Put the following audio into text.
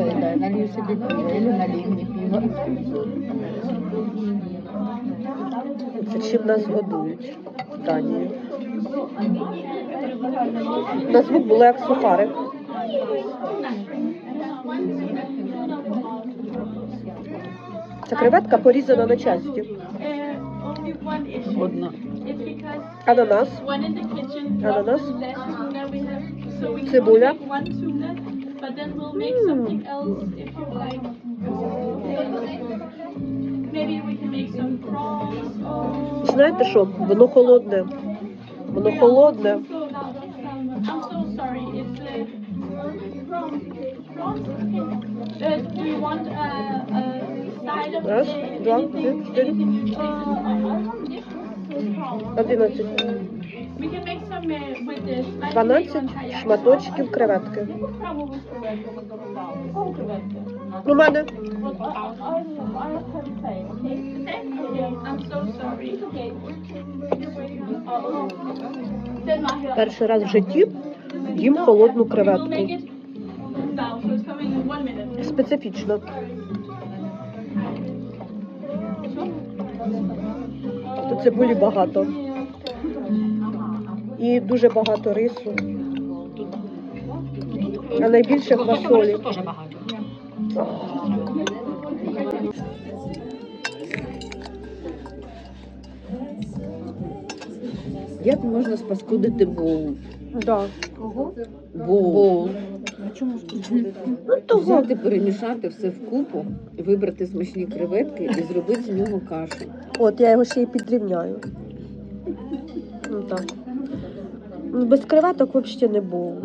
цей дай, налью пиво, или налий мені пиво. Це чим нас годують в На звук було як сухарик. Ця креветка порізана на часті. Одна. Ананас. One in the but then we'll make something else if you like. Maybe we can make some prawns or. Знаєте що? Воно холодне. Воно холодне. I'm so sorry. It's uh, prawns. Prawns. Uh, do you want a, a side of Раз, uh, два, anything, три, чотири. anything you taste? Uh, 11. We 12 шматочків креветки. У мене перший раз в житті їм холодну креветку. Специфічно. Тут цибулі багато. І дуже багато рису. А найбільше квасолі. Теж багато. Як можна спаскудити боул? Да. Боул. Ну, того. Взяти, перемішати все вкупу, вибрати смачні креветки і зробити з нього кашу. От я його ще й підрівняю. Ну так. Без креветок взагалі не було.